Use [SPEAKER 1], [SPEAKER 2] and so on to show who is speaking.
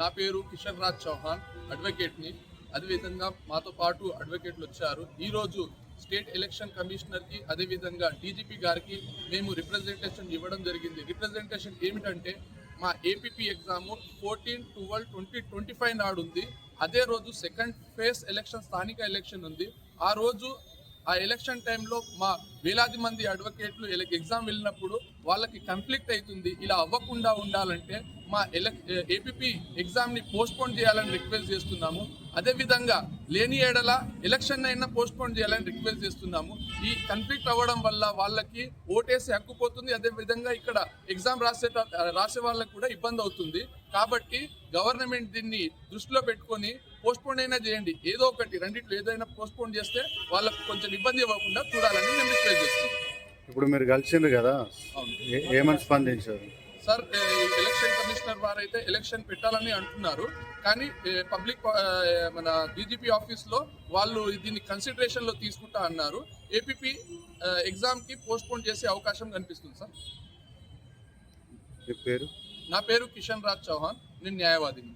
[SPEAKER 1] నా పేరు కిషన్ రాజ్ చౌహాన్ అడ్వకేట్ని అదేవిధంగా మాతో పాటు అడ్వకేట్లు వచ్చారు. ఈరోజు స్టేట్ ఎలక్షన్ కమిషనర్కి అదేవిధంగా డీజీపీ గారికి మేము రిప్రజెంటేషన్ ఇవ్వడం జరిగింది. రిప్రజెంటేషన్ ఏమిటంటే మా APP exam fourteen twelve twenty twenty five నాడు ఉంది. అదే రోజు సెకండ్ ఫేజ్ ఎలక్షన్ స్థానిక ఎలక్షన్ ఉంది. ఆ రోజు ఆ ఎలక్షన్ టైంలో మా వేలాది మంది అడ్వకేట్లు ఎగ్జామ్ వెళ్ళినప్పుడు వాళ్ళకి కంఫ్లిక్ట్ అవుతుంది. ఇలా అవ్వకుండా ఉండాలంటే మా ఎలక్ ఏపీపీ ఎగ్జామ్ని పోస్ట్పోన్ చేయాలని రిక్వెస్ట్ చేస్తున్నాము. అదేవిధంగా లేని ఏడల ఎలక్షన్ అయినా పోస్ట్పోన్ చేయాలని రిక్వెస్ట్ చేస్తున్నాము. ఈ కన్ఫ్లిక్ట్ అవ్వడం వల్ల వాళ్ళకి ఓటేసి హక్కు పోతుంది. అదేవిధంగా ఇక్కడ ఎగ్జామ్ రాసే రాసే వాళ్ళకి కూడా ఇబ్బంది అవుతుంది. కాబట్టి గవర్నమెంట్ దీన్ని దృష్టిలో పెట్టుకొని పోస్ట్పోన్ అయినా చేయండి. ఏదో ఒకటి రెండిట్లో ఏదైనా పోస్ట్పోన్ చేస్తే వాళ్ళకు కొంచెం ఇబ్బంది ఇవ్వకుండా చూడాలని మేము రిక్వెస్ట్ చేస్తున్నాం.
[SPEAKER 2] ఇప్పుడు మీరు కలిసిండ్రు కదా? ఏమని స్పందించారు?
[SPEAKER 1] సార్ ఎలక్షన్ కమిషనర్ వారు అయితే ఎలక్షన్ పెట్టాలని అంటున్నారు. కానీ పబ్లిక్ మన డీజీపీ ఆఫీస్లో వాళ్ళు దీన్ని కన్సిడరేషన్లో తీసుకుంటా అన్నారు. ఏపీపీ ఎగ్జామ్కి పోస్ట్ పోన్ చేసే అవకాశం కనిపిస్తుంది సార్.
[SPEAKER 2] పేరు?
[SPEAKER 1] నా పేరు కిషన్ రాజ్ చౌహాన్ నేను న్యాయవాదిని.